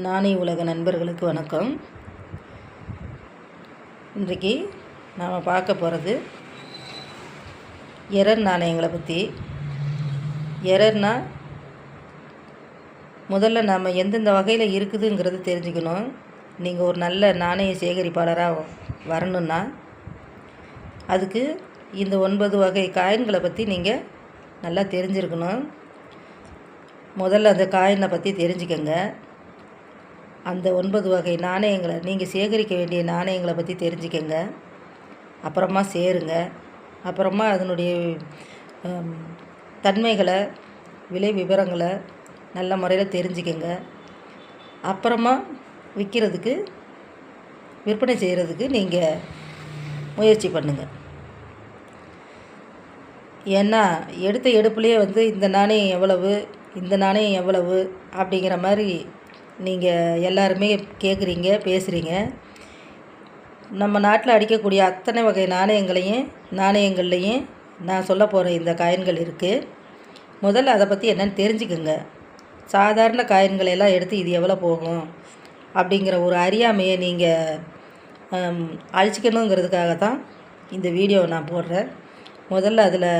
நாணய உலக நண்பர்களுக்கு வணக்கம். இன்றைக்கு நாம் பார்க்க போகிறது எரர் நாணயங்களை பற்றி எரர்னா முதல்ல நாம் எந்தெந்த வகையில் இருக்குதுங்கிறது தெரிஞ்சுக்கணும். நீங்கள் ஒரு நல்ல நாணய சேகரிப்பாளராக வரணுன்னா அதுக்கு இந்த ஒன்பது வகை காயின்களை பற்றி நீங்கள் நல்லா தெரிஞ்சிருக்கணும். முதல்ல அந்த காயினை பற்றி தெரிஞ்சுக்கங்க. அந்த ஒன்பது வகை நாணயங்களை நீங்கள் சேகரிக்க வேண்டிய நாணயங்களை பற்றி தெரிஞ்சுக்கங்க. அப்புறமா சேருங்க. அப்புறமா அதனுடைய தன்மைகளை விலை விவரங்களை நல்ல முறையில் தெரிஞ்சுக்கங்க. அப்புறமா விற்கிறதுக்கு விற்பனை செய்கிறதுக்கு நீங்கள் முயற்சி பண்ணுங்கள் ஏன்னா எடுத்த எடுப்புலேயே வந்து இந்த நாணயம் எவ்வளவு இந்த நாணயம் எவ்வளவு அப்படிங்கிற மாதிரி நீங்கள் எல்லாருமே கேட்குறீங்க பேசுகிறீங்க நம்ம நாட்டில் அடிக்கக்கூடிய அத்தனை வகை நாணயங்களையும் நாணயங்கள்லையும் நான் சொல்ல போகிற இந்த காயின்கள் இருக்குது முதல்ல அதை பற்றி என்னென்னு தெரிஞ்சுக்குங்க. சாதாரண காயின்களை எல்லாம் எடுத்து இது எவ்வளோ போகும்? அப்படிங்கிற ஒரு அறியாமையை நீங்கள் அழிச்சிக்கணுங்கிறதுக்காக தான் இந்த வீடியோவை நான் போடுறேன். முதல்ல அதில்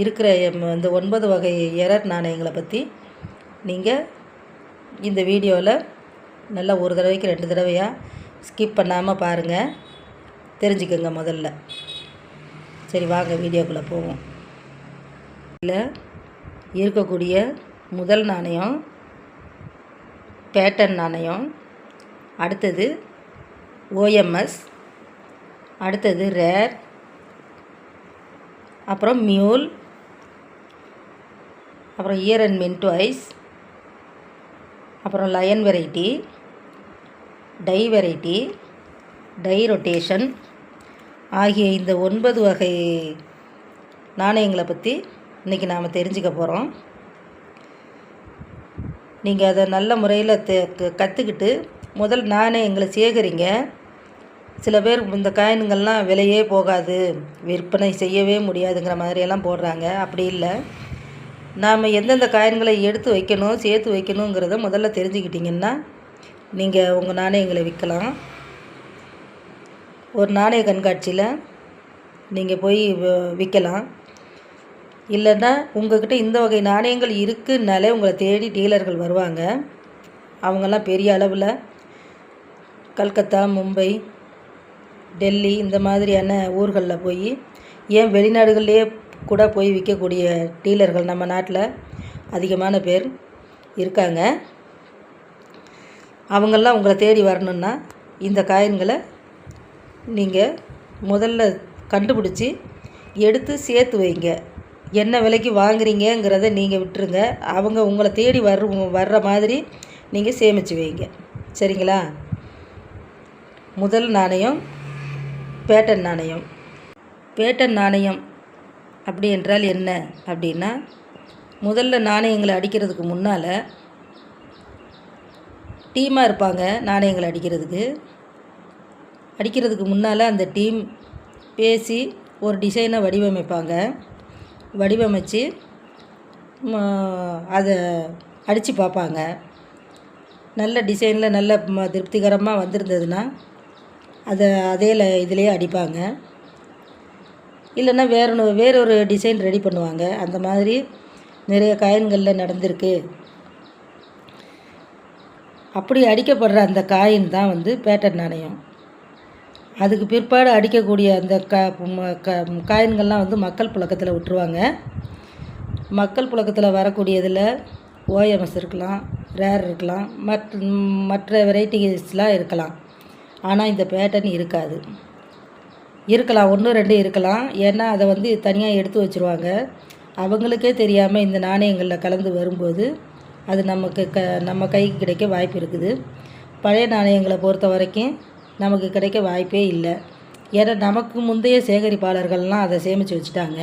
இருக்கிற எம் இந்த ஒன்பது வகை எரர் நாணயங்களை பற்றி நீங்கள் இந்த வீடியோவில் நல்லா ஒரு தடவைக்கு ரெண்டு தடவையாக ஸ்கிப் பண்ணாமல் பாருங்கள் தெரிஞ்சுக்கோங்க முதல்ல. சரி வாங்க வீடியோக்குள்ளே போவோம். இதில் இருக்கக்கூடிய முதல் நாணயம் பேட்டன் நாணயம். அடுத்தது ஓஎம்எஸ் அடுத்தது ரேர் அப்புறம் மியூல் அப்புறம் இயர் அண்ட் மின்ட் வைஸ் அப்புறம் lion variety tie variety tie rotation ஆகிய இந்த ஒன்பது வகை நாணயங்களை பற்றி இன்றைக்கி நாம் தெரிஞ்சுக்க போகிறோம் நீங்கள் அதை நல்ல முறையில் தெ கற்றுக்கிட்டு முதல் நாணயங்களை சேகரிங்க. சில பேர் இந்த காயின்கள்லாம் விலையே போகாது விற்பனை செய்யவே முடியாதுங்கிற மாதிரியெல்லாம் போடுறாங்க. அப்படி இல்லை. நாம் எந்தெந்த காயின்களை எடுத்து வைக்கணும் சேர்த்து வைக்கணுங்கிறத முதல்ல தெரிஞ்சுக்கிட்டிங்கன்னா நீங்கள் உங்கள் நாணயங்களை விற்கலாம். ஒரு நாணய கண்காட்சியில் நீங்கள் போய் வ- விற்கலாம். இல்லைன்னா உங்கள்கிட்ட இந்த வகை நாணயங்கள் இருக்குன்னாலே உங்களை தேடி டீலர்கள் வருவாங்க. அவங்கெல்லாம் பெரிய அளவில் கல்கத்தா மும்பை டெல்லி இந்த மாதிரியான ஊர்களில் போய் ஏன் வெளிநாடுகள்லேயே கூட போய் விற்கக்கூடிய டீலர்கள் நம்ம நாட்டில் அதிகமான பேர் இருக்காங்க. அவங்கெல்லாம் உங்களை தேடி வரணுன்னா இந்த காயின்களை நீங்கள் முதல்ல கண்டுபிடிச்சி எடுத்து சேர்த்து வைங்க. என்ன விலைக்கு வாங்குறீங்கங்கிறத நீங்கள் விட்டுருங்க. அவங்க உங்களை தேடி வர்ற வர்ற மாதிரி நீங்கள் சேமித்து வைங்க. சரிங்களா? முதல் நாணயம் பேட்டன் நாணயம். பேட்டன் நாணயம் அப்படி என்றால் என்ன அப்படின்னா முதல்ல நாணயங்களை அடிக்கிறதுக்கு முன்னால் டீமாக இருப்பாங்க நாணயங்களை அடிக்கிறதுக்கு. அடிக்கிறதுக்கு முன்னால் அந்த டீம் பேசி ஒரு டிசைனை வடிவமைப்பாங்க. வடிவமைச்சு அதை அடித்து பார்ப்பாங்க. நல்ல டிசைனில் நல்ல ம- திருப்திகரமாக வந்திருந்ததுன்னா அதை அதே ல- அடிப்பாங்க. இல்லைன்னா வேற ஒன்று வேறொரு டிசைன் ரெடி பண்ணுவாங்க. அந்த மாதிரி நிறைய காயின்களில் நடந்திருக்கு. அப்படி அடிக்கப்படுற அந்த காயின் தான் வந்து பேட்டன் நாணயம். அதுக்கு பிற்பாடு அடிக்கக்கூடிய அந்த க ம- க காயின்கள்லாம் வந்து மக்கள் புழக்கத்தில் விட்டுருவாங்க. மக்கள் புழக்கத்தில் வரக்கூடியதில் ஓஎம்எஸ் இருக்கலாம் ரேர் இருக்கலாம் மற்ற மற்ற வெரைட்டிஸ்லாம் இருக்கலாம். ஆனால் இந்த பேட்டர்ன் இருக்காது. இருக்கலாம் ஒன்று ரெண்டு இருக்கலாம். ஏன்னா அதை வந்து தனியாக எடுத்து வச்சுருவாங்க. அவங்களுக்கே தெரியாமல் இந்த நாணயங்களில் கலந்து வரும்போது அது நமக்கு க நம்ம கைக்கு கிடைக்க வாய்ப்பு இருக்குது. பழைய நாணயங்களை பொறுத்த வரைக்கும் நமக்கு கிடைக்க வாய்ப்பே இல்லை. ஏன்னா நமக்கு முந்தைய சேகரிப்பாளர்கள்லாம் அதை சேமித்து வச்சுட்டாங்க.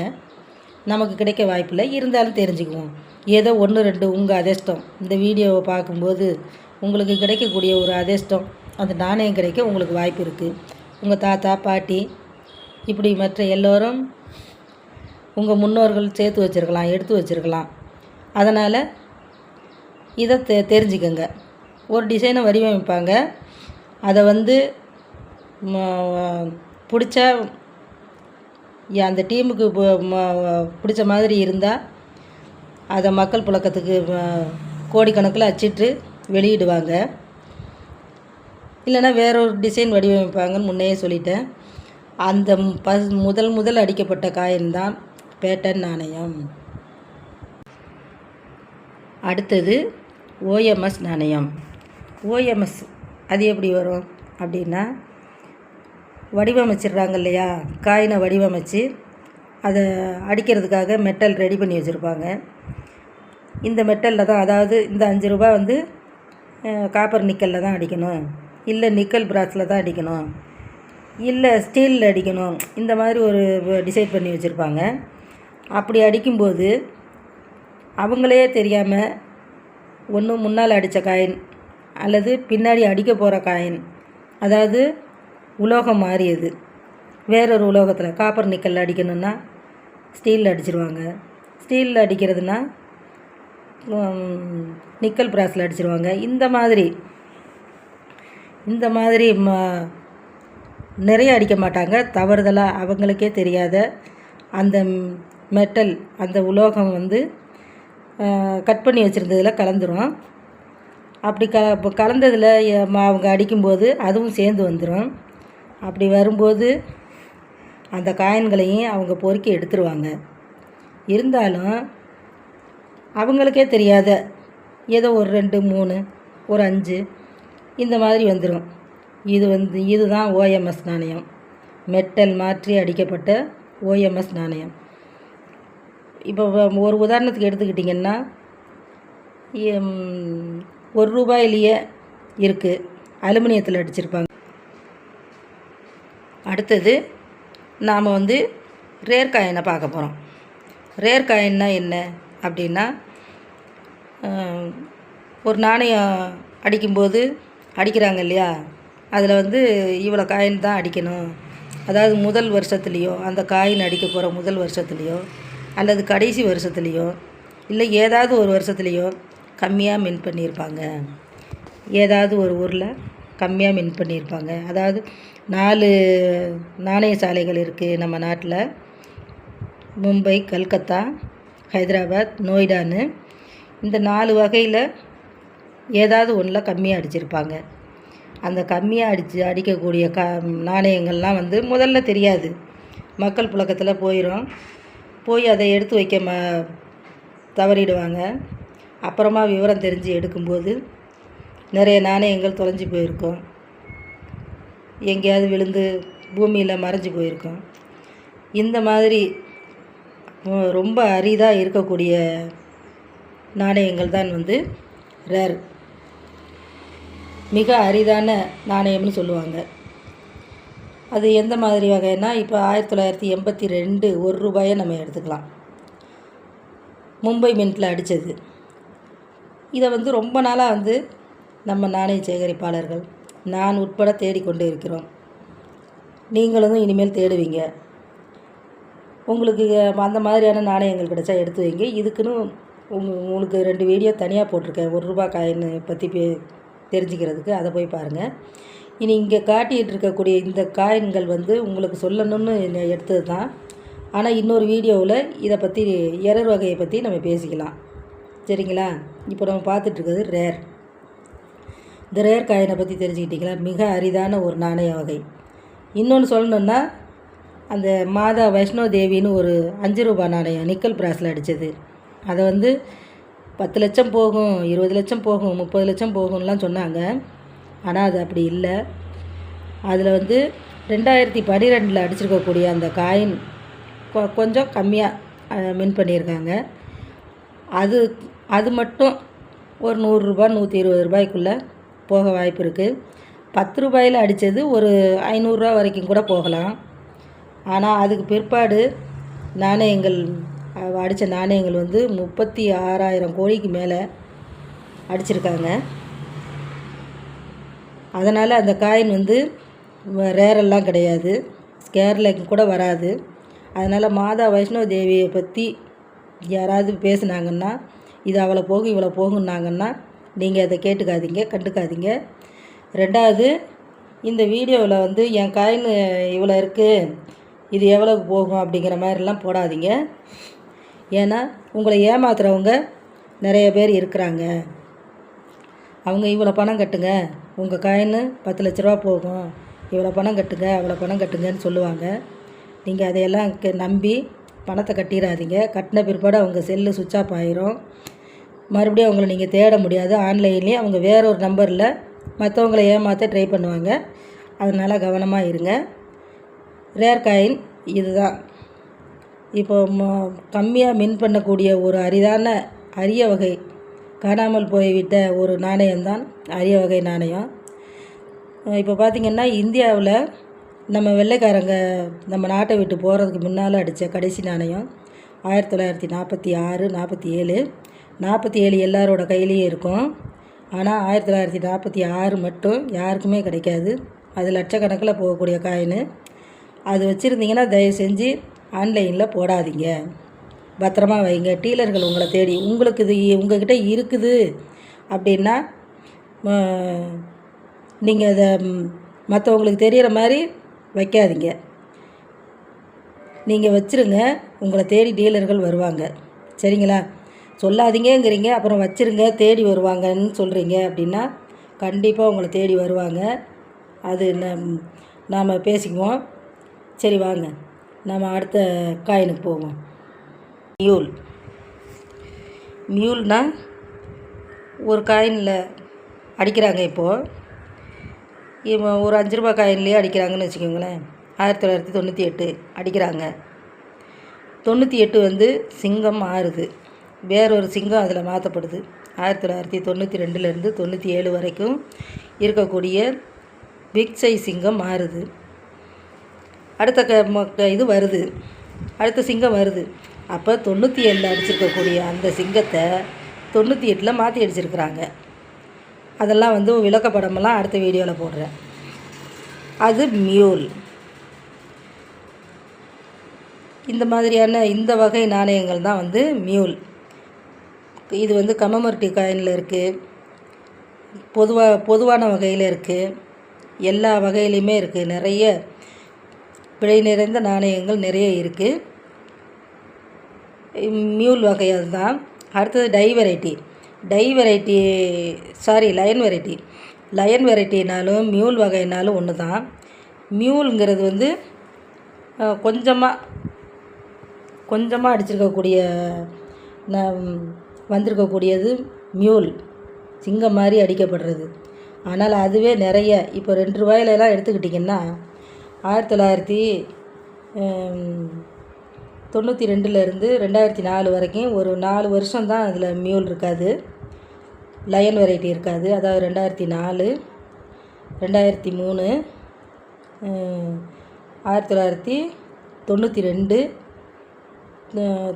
நமக்கு கிடைக்க வாய்ப்பில்லை இருந்தாலும் தெரிஞ்சுக்குவோம். ஏதோ ஒன்று ரெண்டு உங்கள் அதிர்ஷ்டம். இந்த வீடியோவை பார்க்கும்போது உங்களுக்கு கிடைக்கக்கூடிய ஒரு அதிர்ஷ்டம். அந்த நாணயம் கிடைக்க உங்களுக்கு வாய்ப்பு இருக்குது உங்கள் தாத்தா பாட்டி இப்படி மற்ற எல்லோரும் உங்கள் முன்னோர்கள் சேர்த்து வச்சுருக்கலாம் எடுத்து வச்சுருக்கலாம். அதனால் இதை தெ தெரிஞ்சுக்கோங்க. ஒரு டிசைனை வடிவமைப்பாங்க. அதை வந்து பிடிச்ச பிடிச்சா அந்த டீமுக்கு பிடிச்ச மாதிரி இருந்தால் அதை மக்கள் புழக்கத்துக்கு கோடிக்கணக்கில் அச்சிட்டு வெளியிடுவாங்க. இல்லைன்னா வேற ஒரு டிசைன் வடிவமைப்பாங்கன்னு முன்னையே சொல்லிட்டேன். அந்த ப முதல் முதல் அடிக்கப்பட்ட காயின் தான் பேட்டன் நாணயம். அடுத்தது ஓஎம்எஸ் நாணயம். ஓஎம்எஸ் அது எப்படி வரும் அப்படின்னா வடிவமைச்சிடுறாங்க இல்லையா? காயினை வடிவமைச்சு அதை அடிக்கிறதுக்காக மெட்டல் ரெடி பண்ணி வச்சுருப்பாங்க. இந்த மெட்டலில் தான் அதாவது இந்த அஞ்சு ரூபா வந்து காப்பர் நிக்கலில் தான் அடிக்கணும். இல்லை நிக்கல் பிராஸில் தான் அடிக்கணும். இல்லை ஸ்டீலில் அடிக்கணும். இந்த மாதிரி ஒரு டிசைட் பண்ணி வச்சுருப்பாங்க. அப்படி அடிக்கும்போது அவங்களே தெரியாமல் ஒன்று முன்னால் அடித்த காயின் அல்லது பின்னாடி அடிக்க போகிற காயின் அதாவது உலோகம் மாறியது. வேறொரு உலோகத்தில் காப்பர் நிக்கலில் அடிக்கணும்னா ஸ்டீலில் அடிச்சிருவாங்க. ஸ்டீலில் அடிக்கிறதுனா நிக்கல் பிராஸில் அடிச்சிருவாங்க. இந்த மாதிரி இந்த மாதிரி மா நிறைய அடிக்க மாட்டாங்க. தவறுதலாக அவங்களுக்கே தெரியாத அந்த மெட்டல் அந்த உலோகம் வந்து கட் பண்ணி வச்சுருந்ததில் கலந்துரும். அப்படி க இப்போ கலந்ததில் ம- அவங்க அடிக்கும்போது அதுவும் சேர்ந்து வந்துடும் அப்படி வரும்போது அந்த காயின்களையும் அவங்க பொறுக்கி எடுத்துருவாங்க. இருந்தாலும் அவங்களுக்கே தெரியாத ஏதோ ஒரு ரெண்டு மூணு ஒரு அஞ்சு இந்த மாதிரி வந்துடும் இது வந்து இதுதான் ஓஎம்எஸ் நாணயம். மெட்டல் மாற்றி அடிக்கப்பட்ட ஓஎம்எஸ் நாணயம். இப்போ ஒரு உதாரணத்துக்கு எடுத்துக்கிட்டிங்கன்னா ஒரு ரூபாயிலேயே இருக்குது அலுமினியத்தில் அடிச்சிருப்பாங்க. அடுத்தது நாம் வந்து ரேர் காயினை பார்க்க போகிறோம் ரேர் காயின்னா என்ன? அப்படின்னா ஒரு நாணயம் அடிக்கும்போது அடிக்கிறாங்க இல்லையா? அதில் வந்து இவ்வளோ காயின் தான் அடிக்கணும். அதாவது முதல் வருஷத்துலேயோ அந்த காயின் அடிக்க போகிற முதல் வருஷத்துலேயோ அல்லது கடைசி வருஷத்துலேயோ இல்லை ஏதாவது ஒரு வருஷத்துலேயோ கம்மியாக மின் பண்ணியிருப்பாங்க ஏதாவது ஒரு ஊரில் கம்மியாக மின் பண்ணியிருப்பாங்க அதாவது நாலு நாணய சாலைகள் இருக்குது நம்ம நாட்டில். மும்பை கல்கத்தா ஹைதராபாத் நோய்டான்னு. இந்த நாலு வகையில் ஏதாவது ஒன்றில் கம்மியாக அடிச்சிருப்பாங்க. அந்த கம்மியாக அடித்து அடிக்கக்கூடிய க நாணயங்கள்லாம் வந்து முதல்ல தெரியாது. மக்கள் புழக்கத்தில் போயிடும் போய் அதை எடுத்து வைக்க ம தவறிடுவாங்க. அப்புறமா விவரம் தெரிஞ்சு எடுக்கும்போது நிறைய நாணயங்கள் தொலைஞ்சு போயிருக்கும். எங்கேயாவது விழுந்து பூமியில் மறைஞ்சு போயிருக்கும். இந்த மாதிரி ரொம்ப அரிதாக இருக்கக்கூடிய நாணயங்கள் தான் வந்து ரேர். மிக அரிதான நாணயம்னு சொல்லுவாங்க. அது எந்த மாதிரி வகைன்னா இப்போ ஆயிரத்தி தொள்ளாயிரத்தி எண்பத்தி ரெண்டு ஒரு ரூபாயை நம்ம எடுத்துக்கலாம். மும்பை மின்ட்டில் அடித்தது இதை வந்து ரொம்ப நாளாக வந்து நம்ம நாணய சேகரிப்பாளர்கள் நான் உட்பட தேடிக்கொண்டு இருக்கிறோம். நீங்களும் இனிமேல் தேடுவீங்க. உங்களுக்கு அந்த மாதிரியான நாணயங்கள் கிடைச்சா எடுத்து வைங்க. இதுக்குன்னு உங்களுக்கு ரெண்டு வீடியோ தனியாக போட்டிருக்கேன். ஒரு ரூபா காயின் பற்றி பே தெரிஞ்சுக்கிறதுக்கு அதை போய் பாருங்கள் இனி இங்கே காட்டிகிட்டு இருக்கக்கூடிய இந்த காயின்கள் வந்து உங்களுக்கு சொல்லணும்னு எடுத்தது தான். ஆனால் இன்னொரு வீடியோவில் இதை பற்றி எரர் வகையை பற்றி நம்ம பேசிக்கலாம். சரிங்களா? இப்போ நம்ம பார்த்துட்ருக்கிறது ரேர் இந்த ரேர் காயினை பற்றி தெரிஞ்சுக்கிட்டிங்களா? மிக அரிதான ஒரு நாணய வகை. இன்னொன்று சொல்லணுன்னா அந்த மாதா வைஷ்ணோ தேவின்னு ஒரு அஞ்சு ரூபா நாணயம் நிக்கல் பிராஸில் அடித்தது அதை வந்து பத்து லட்சம் போகும் இருபது லட்சம் போகும் முப்பது லட்சம் போகும்லாம் சொன்னாங்க. ஆனால் அது அப்படி இல்லை. அதில் வந்து ரெண்டாயிரத்தி பன்னிரெண்டில் அடிச்சிருக்கக்கூடிய அந்த காயின் கொ- கொஞ்சம் கம்மியாக மின் பண்ணியிருக்காங்க. அது அது மட்டும் ஒரு நூறுரூபா நூற்றி இருபது ரூபாய்க்குள்ளே போக வாய்ப்பு இருக்குது பத்து ரூபாயில் அடித்தது ஒரு ஐநூறுரூவா வரைக்கும் கூட போகலாம். ஆனால் அதுக்கு பிற்பாடு நாணயங்கள் அடித்த நாணயங்கள் வந்து முப்பத்தி ஆறாயிரம் கோடிக்கு மேலே அடிச்சிருக்காங்க. அதனால் அந்த காயின் வந்து ரேரெல்லாம் கிடையாது. ஸ்கேரில் கூட வராது. அதனால் மாதா வைஷ்ணவ தேவியை பற்றி யாராவது பேசுனாங்கன்னா இது அவ்வளோ போகும் இவ்வளோ போகுன்னாங்கன்னா நீங்கள் அதை கேட்டுக்காதீங்க கண்டுக்காதீங்க. ரெண்டாவது இந்த வீடியோவில் வந்து என் காயின் இவ்வளோ இருக்குது இது எவ்வளோக்கு போகும் அப்படிங்கிற மாதிரிலாம் போடாதீங்க. ஏன்னா உங்களை ஏமாத்துறவங்க நிறைய பேர் இருக்கிறாங்க. அவங்க இவ்வளோ பணம் கட்டுங்க. உங்கள் காயின் பத்து லட்ச ரூபா போகும். இவ்வளோ பணம் கட்டுங்க அவ்வளோ பணம் கட்டுங்கன்னு சொல்லுவாங்க. நீங்கள் அதையெல்லாம் நம்பி பணத்தை கட்டிடாதீங்க கட்டின பிற்பாடு அவங்க செல்லு சுவிட்ச் ஆஃப் ஆயிரும். மறுபடியும் அவங்கள நீங்கள் தேட முடியாது. ஆன்லைன்லேயும் அவங்க வேற ஒரு நம்பரில் மற்றவங்கள ஏமாற்ற ட்ரை பண்ணுவாங்க. அதனால் கவனமாக இருங்க. ரேர் காயின் இதுதான். இப்போ கம்மியாக மின் பண்ணக்கூடிய ஒரு அரிதான அரிய வகை காணாமல் போய்விட்ட ஒரு நாணயம்தான் அரிய வகை நாணயம். இப்போ பார்த்திங்கன்னா இந்தியாவில் நம்ம வெள்ளைக்காரங்க நம்ம நாட்டை விட்டு போகிறதுக்கு முன்னால் அடித்த கடைசி நாணயம் ஆயிரத்தி தொள்ளாயிரத்தி நாற்பத்தி ஆறு நாற்பத்தி ஏழு. நாற்பத்தி ஏழு எல்லாரோட கையிலையும் இருக்கும். ஆனால் ஆயிரத்தி தொள்ளாயிரத்தி நாற்பத்தி ஆறு மட்டும் யாருக்குமே கிடைக்காது. அது லட்சக்கணக்கில் போகக்கூடிய காயின். அது வச்சுருந்தீங்கன்னா தயவு செஞ்சு ஆன்லைனில் போடாதீங்க. பத்திரமா வைங்க. டீலர்கள் உங்களை தேடி உங்களுக்கு இது உங்ககிட்ட இருக்குது. அப்படின்னா நீங்கள் அதை மற்றவங்களுக்கு தெரிகிற மாதிரி வைக்காதீங்க. நீங்கள் வச்சுருங்க. உங்களை தேடி டீலர்கள் வருவாங்க. சரிங்களா? சொல்லாதீங்கங்கிறீங்க. அப்புறம் வச்சுருங்க. தேடி வருவாங்கன்னு சொல்கிறீங்க அப்படின்னா கண்டிப்பாக உங்களை தேடி வருவாங்க. அது நம் நாம் பேசிக்குவோம். சரி வாங்க. நம்ம அடுத்த காயினுக்கு போவோம். மியூல். மியூல்னால் ஒரு காயினில் அடிக்கிறாங்க இப்போது இவன் ஒரு அஞ்சு ரூபா காயின்லேயே அடிக்கிறாங்கன்னு வச்சுக்கோங்களேன். ஆயிரத்தி தொள்ளாயிரத்தி தொண்ணூற்றி எட்டு அடிக்கிறாங்க. தொண்ணூற்றி எட்டு வந்து சிங்கம் மாறுது வேறொரு சிங்கம் அதில் மாற்றப்படுது ஆயிரத்தி தொள்ளாயிரத்தி தொண்ணூற்றி ரெண்டுலேருந்து தொண்ணூற்றி ஏழு வரைக்கும் இருக்கக்கூடிய பிக்சை சிங்கம் மாறுது அடுத்த க ம- க- இது வருது. அடுத்த சிங்கம் வருது. அப்போ தொண்ணூற்றி ஏழில் அடிச்சிருக்கக்கூடிய அந்த சிங்கத்தை தொண்ணூற்றி எட்டில் மாற்றி அடிச்சிருக்கிறாங்க. அதெல்லாம் வந்து விளக்கப்படமெல்லாம் அடுத்த வீடியோவில் போடுறேன். அது மியூல். இந்த மாதிரியான இந்த வகை நாணயங்கள் தான் வந்து மியூல். இது வந்து கமமர்டி காயினில் இருக்குது பொதுவாக பொதுவான வகையில் இருக்குது எல்லா வகையிலையுமே இருக்குது நிறைய விலை நிறைந்த நாணயங்கள் நிறைய இருக்குது மியூல் வகை அதுதான் அடுத்தது tie variety tie variety sorry lion variety lion வெரைட்டினாலும் mule வகைனாலும் ஒன்று தான். மியூலுங்கிறது வந்து கொஞ்சமாக கொஞ்சமாக அடிச்சிருக்கக்கூடிய வந்திருக்கக்கூடியது மியூல் சிங்கம் மாதிரி அடிக்கப்படுறது. ஆனால் அதுவே நிறைய. இப்போ ரெண்டு ரூபாயிலலாம் எடுத்துக்கிட்டிங்கன்னா ஆயிரத்தி தொள்ளாயிரத்தி தொண்ணூற்றி ரெண்டுலேருந்து ரெண்டாயிரத்தி நாலு வரைக்கும் ஒரு நாலு வருஷம் தான் அதில் மியூல் இருக்காது. லயன் வெரைட்டி இருக்காது. அதாவது ரெண்டாயிரத்தி நாலு ரெண்டாயிரத்தி மூணு ஆயிரத்தி தொள்ளாயிரத்தி தொண்ணூற்றி ரெண்டு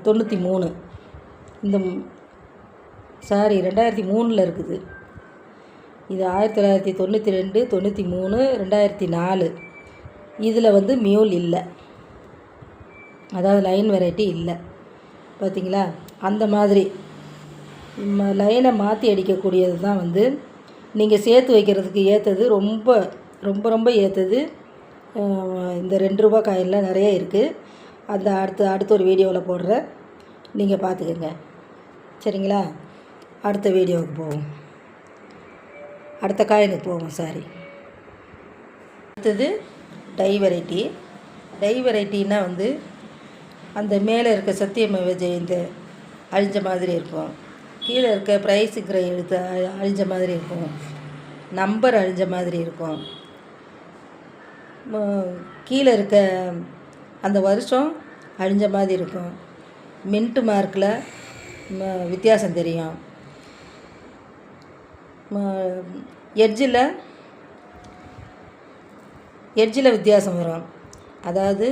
தொண்ணூற்றி மூணு. இந்த சாரி ரெண்டாயிரத்தி மூணில் இருக்குது. இது ஆயிரத்தி தொள்ளாயிரத்தி தொண்ணூற்றி ரெண்டு தொண்ணூற்றி மூணு ரெண்டாயிரத்தி நாலு. இதில் வந்து மியூல் இல்லை. அதாவது லைன் வெரைட்டி இல்லை. பார்த்தீங்களா அந்த மாதிரி. லைனை மாற்றி அடிக்கக்கூடியது தான் வந்து நீங்கள் சேர்த்து வைக்கிறதுக்கு ஏற்றது ரொம்ப ரொம்ப ரொம்ப ஏற்றது இந்த ரெண்டு ரூபா காயின்லாம் நிறைய இருக்குது அந்த அடுத்து அடுத்த ஒரு வீடியோவில் போடுற நீங்கள் பார்த்துக்கோங்க சரிங்களா? அடுத்த வீடியோவுக்கு போவோம். அடுத்த காயினுக்கு போவோம் சாரி அடுத்தது டை வெரைட்டி. டை வெரைட்டின்னா வந்து அந்த மேலே இருக்க சத்தியமேவ ஜெயந்த அழிஞ்ச மாதிரி இருக்கும். கீழே இருக்க ப்ரைஸுங்கிற எழுத்து அழிஞ்ச மாதிரி இருக்கும். நம்பர் அழிஞ்ச மாதிரி இருக்கும். கீழே இருக்க அந்த வருஷம் அழிஞ்ச மாதிரி இருக்கும். மின்ட்டு மார்க்கில் வித்தியாசம் தெரியும். எட்ஜில் எட்ஜில் வித்தியாசம் வரும். அதாவது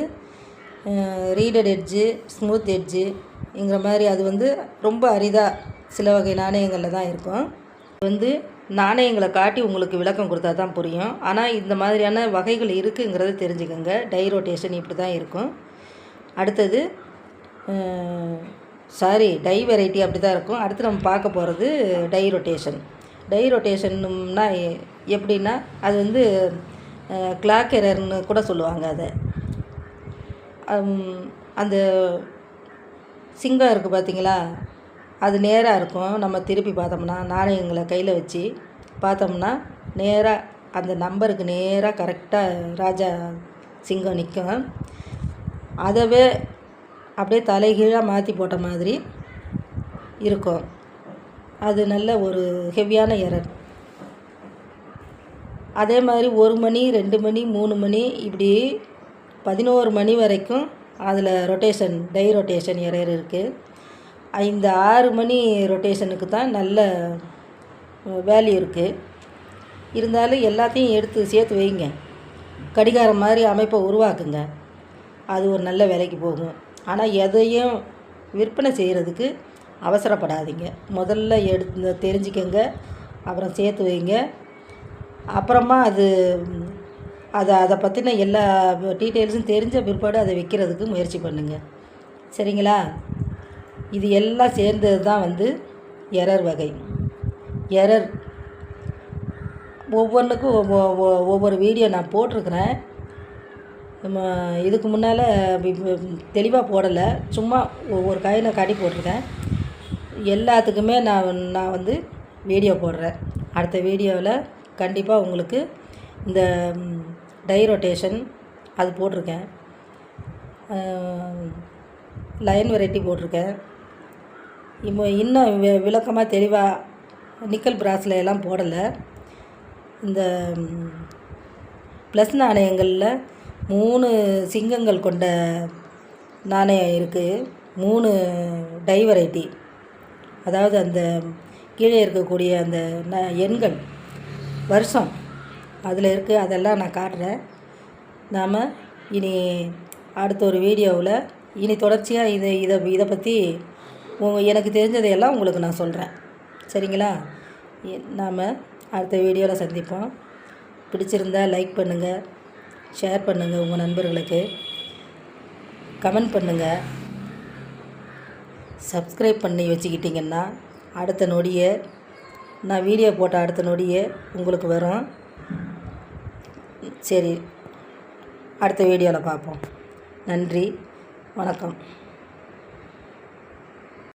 ரீடட் எட்ஜு ஸ்மூத் எட்ஜுங்கிற மாதிரி அது வந்து ரொம்ப அரிதாக சில வகை நாணயங்களில் தான் இருக்கும். வந்து நாணயங்களை காட்டி உங்களுக்கு விளக்கம் கொடுத்தா தான் புரியும். ஆனால் இந்த மாதிரியான வகைகள் இருக்குங்கிறத தெரிஞ்சுக்கோங்க. டை ரொட்டேஷன் இப்படி தான் இருக்கும். அடுத்தது சாரி டை வெரைட்டி அப்படி தான் இருக்கும். அடுத்து நம்ம பார்க்க போகிறது டை ரொட்டேஷன் டை ரொட்டேஷன்னா எப்படின்னா அது வந்து கிளாக் எரர்னு கூட சொல்லுவாங்க அதை. அந்த சிங்கம் இருக்குது பார்த்தீங்களா? அது நேராக இருக்கும். நம்ம திருப்பி பார்த்தோம்னா நாணயங்களை கையில் வச்சு பார்த்தோம்னா நேராக அந்த நம்பருக்கு நேராக கரெக்டாக ராஜா சிங்கம் நிற்கும் அதவே அப்படியே தலைகீழாக மாற்றி போட்ட மாதிரி இருக்கும். அது நல்ல ஒரு ஹெவியான எரர் அதே மாதிரி ஒரு மணி ரெண்டு மணி மூணு மணி இப்படி பதினோரு மணி வரைக்கும் அதில் ரொட்டேஷன் டை ரொட்டேஷன் எரர் இருக்குது இந்த ஆறு மணி ரொட்டேஷனுக்கு தான் நல்ல வேல்யூ இருக்குது இருந்தாலும் எல்லாத்தையும் எடுத்து சேர்த்து வைங்க. கடிகாரம் மாதிரி அமைப்பை உருவாக்குங்க. அது ஒரு நல்ல விலைக்கு போகும். ஆனால் எதையும் விற்பனை செய்கிறதுக்கு அவசரப்படாதீங்க. முதல்ல எடுத்து தெரிஞ்சுக்கங்க. அப்புறம் சேர்த்து வைங்க. அப்புறமா அது அதை அதை பற்றின எல்லா டீட்டெயில்ஸும் தெரிஞ்ச பிற்பாடு அதை விற்கிறதுக்கு முயற்சி பண்ணுங்கள் சரிங்களா? இது எல்லாம் சேர்ந்தது தான் வந்து எரர் வகை. எரர் ஒவ்வொன்றுக்கும் ஒவ்வொ- ஒவ்வொரு வீடியோ நான் போட்டிருக்கிறேன். நம்ம இதுக்கு முன்னால் தெளிவாக போடலை. சும்மா ஒவ்வொரு காயினை காட்டி போட்டிருக்கேன். எல்லாத்துக்குமே நான் நான் வந்து வீடியோ போடுறேன். அடுத்த வீடியோவில் கண்டிப்பாக உங்களுக்கு இந்த டை ரொட்டேஷன் அது போட்டிருக்கேன். லைன் வெரைட்டி போட்டிருக்கேன். இப்போ இன்னும் வி விளக்கமாக தெளிவாக நிக்கல் பிராஸில் எல்லாம் போடலை. இந்த ப்ளஸ் நாணயங்களில் மூணு சிங்கங்கள் கொண்ட நாணயம் இருக்குது மூணு டை வெரைட்டி. அதாவது அந்த கீழே இருக்கக்கூடிய அந்த ந எண்கள். வருஷம் அதில் இருக்குது அதெல்லாம் நான் காட்டுறேன். நாம் இனி அடுத்த ஒரு வீடியோவில் இனி தொடர்ச்சியாக இதை இதை இதை பற்றி உங்க எனக்கு தெரிஞ்சதையெல்லாம் உங்களுக்கு நான் சொல்கிறேன் சரிங்களா? நாம் அடுத்த வீடியோவில் சந்திப்போம். பிடிச்சிருந்தா லைக் பண்ணுங்கள் ஷேர் பண்ணுங்கள் உங்கள் நண்பர்களுக்கு. கமெண்ட் பண்ணுங்கள் சப்ஸ்கிரைப் பண்ணி வச்சுக்கிட்டிங்கன்னா அடுத்த நொடியை நான் வீடியோ போட்ட அடுத்த நொடியே உங்களுக்கு வரும். சரி அடுத்த வீடியோவில் பார்ப்போம். நன்றி வணக்கம்.